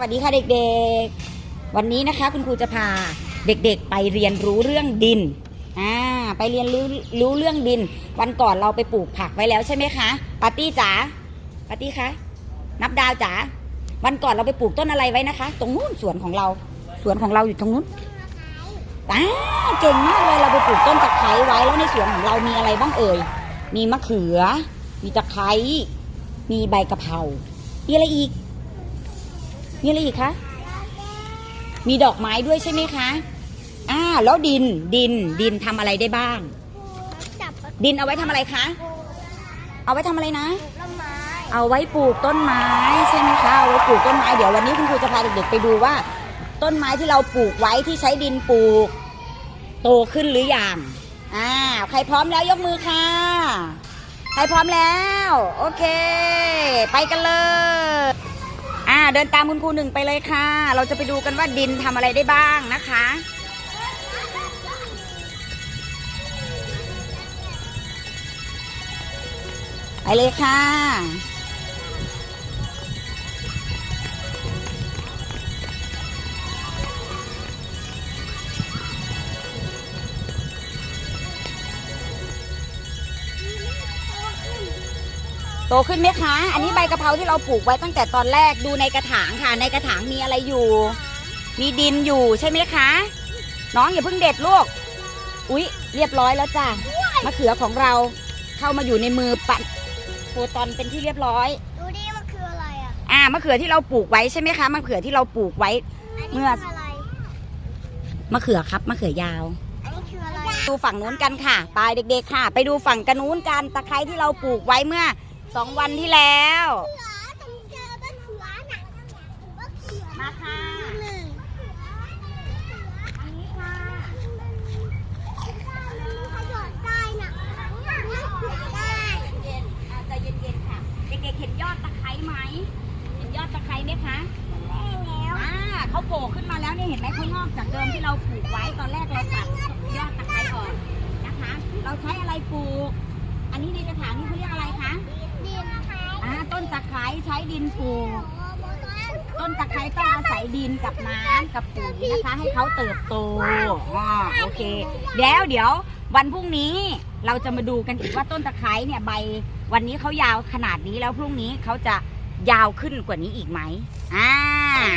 สวัสดีค่ะเด็กๆ วันนี้นะคะคุณครูจะพาเด็กๆ ไปเรียนรู้เรื่องดิน อ่า ไปเรียนรู้รู้เรื่องดิน วันก่อนเราไปปลูกผักไว้แล้วใช่ไหมคะ ปาร์ตี้จ๋า ปาร์ตี้คะ นับดาวจ๋า วันก่อนเราไปปลูกต้นอะไรไว้นะคะ ตรงนู้นสวนของเรา สวนของเราอยู่ตรงนู้นอ้าเก่งมากเลย เราไปปลูกต้นตะไคร้ไว้ แล้วในสวนของเรามีอะไรบ้างเอ่ย มีมะเขือ มีตะไคร้ มีใบกะเพรา มีอะไรอีก มีอะไรอีกคะ มีดอกไม้ด้วยใช่ไหมคะ อ่า แล้วดิน ดิน ดินทำอะไรได้บ้างจับดินเอาไว้ทำอะไรคะ เอาไว้ทำอะไรนะต้นไม้เอาไว้ปลูกต้นไม้ใช่ไหมคะ เอาไว้ปลูกต้นไม้ เดี๋ยววันนี้คุณครูจะพาเด็กๆไปดูว่า ต้นไม้ที่เราปลูกไว้ที่ใช้ดินปลูก โตขึ้นหรือยัง อ่า ใครพร้อมแล้วยกมือค่ะ ใครพร้อมแล้ว โอเค ไปกันเลยอ่า เดินตามคุณครูหนึ่งไปเลยค่ะ เราจะไปดูกันว่าดินทำอะไรได้บ้างนะคะ ไปเลยค่ะ โตขึ้นไหมคะ อันนี้ใบกะเพราที่เราปลูกไว้ตั้งแต่ตอนแรกดูในกระถางค่ะ ในกระถางมีอะไรอยู่ มีดินอยู่ใช่ไหมคะ น้องอย่าเพิ่งเด็ดลูก อุ๊ย เรียบร้อยแล้วจ้ะมะเขือของเราเข้ามาอยู่ในมือปัดโพตอนเป็นที่เรียบร้อย ดูดิมันคืออะไรอะ อ่ามะเขือที่เราปลูกไว้ใช่ไหมคะมะเขือที่เราปลูกไว้อันเมื่นี้อคืออะไร มะเขือครับมะเขือยาว อันนี้คืออะไร ดูฝั่งนู้นกันค่ะ ไปเด็กๆค่ะ ไปดูฝั่งกันนู้นกันตะไคร้ที่เราปลูกไว้เมื่อส องวันที่แล้วเขือตรงเจอต้นเขือน่ะมะเขือมาค่ะหนึ่งอันนี้ค่ะขยอดได้น่ะมะเขือได้เย็นๆอาจจะเย็นๆค่ะ เด็กๆเห็นยอดตะไคร้ไหม เห็นยอดตะไคร้ไหมคะแม่แล้วอ่าเขาโผล่ขึ้นมาแล้วเนี่ยเห็นไหมเขางอกจากเดิมที่เราปลูกไว้ตอนแรกเราตัดยอดตะไคร้ออกนะคะ เราใช้อะไรปลูก อันนี้ในกระถางนี่เขาเรียกอะไรคะ ดินไทย อ่าต้นตะไค ร้ใช้ดินปลูกต้นตะไคร้ต้องอาศัยดินกับน้ำกับปุ๋ยนะคะ ให้เขาเติบโตอ่าโอเคแล้วเดี๋ยววันพรุ่งนี้เราจะมาดูกันอีกว่าต้นตะไคร้เนี่ยใบ วันนี้เขายาวขนาดนี้แล้วพรุ่งนี้เขาจะยาวขึ้นกว่านี้อีกไหมอ่า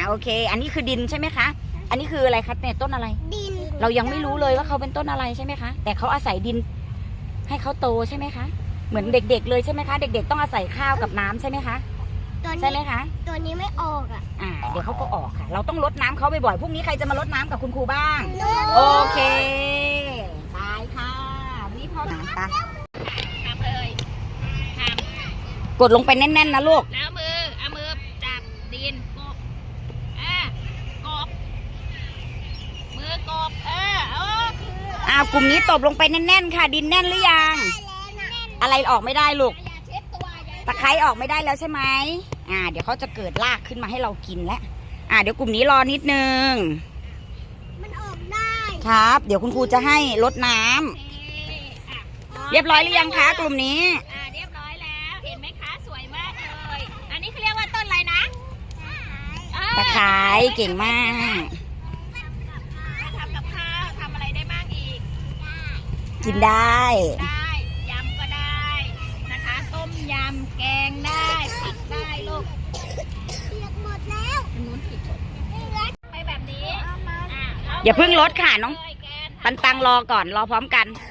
โอเค อันนี้คือดินใช่ไหมคะ อันนี้คืออะไรคะเนี่ยต้นอะไร ดิน เรายังไม่รู้เลยว่าเขาเป็นต้นอะไรใช่ไหมคะ แต่เขาอาศัยดิน ให้เขาโตใช่ไหมคะ เหมือนเด็ก ๆ เลยใช่ไหมคะ เด็ก ๆ ต้องอาศัยข้าวกับน้ำใช่ไหมคะ ตัวใช่ไหมนี้คะ ตัวนี้ไม่ออกอะอ่า เดี๋ยวเขาก็ออกค่ะ เราต้องรดน้ำเขาบ่อยๆพรุ่งนี้ใครจะมารดน้ำกับคุณครูบ้างหนูโอเคตายค่ะนี่พอตาทำเลยทกดลงไปแน่นๆนะลูกำแล้วมือ เอามือจับดินกบอ่ากบ มือกบ เออโอ้คืออ้าวกลุ่มนี้ตบลงไปแน่นๆค่ะ ดินแน่นหรือยัง อะไรออกไม่ได้ลูกอย่าเช็ด ตัวอย่าตะไคร้ออกไม่ได้แล้วใช่ไหมอ่า เดี๋ยวเขาจะเกิดรากขึ้นมาให้เรากินแล้วอ่าเดี๋ยวกลุ่มนี้รอนิดนึง มันออกได้ครับ เดี๋ยวคุณครูจะให้รดน้ำโอเคอะเรียบร้อยหรือยังคะกลุ่มนี้ อ่าเรียบร้อยแล้วเห็นไหมคะสวยมากเลย อันนี้เขาเรียกว่าต้นอะไรนะเออตะไคร้เก่งมาก ทำกับข้าวทำอะไรได้บ้างอีกกินได้ ได้ยำก็ได้นะคะ ต้มยำแกงได้ ผัดได้ลูกเปียกหมดแล้วอันนู้นผิดไปแบบนี้อะอย่าเพิ่งลดค่ะน้องเลยแกนปันตังรอก่อนรอพร้อมกันอ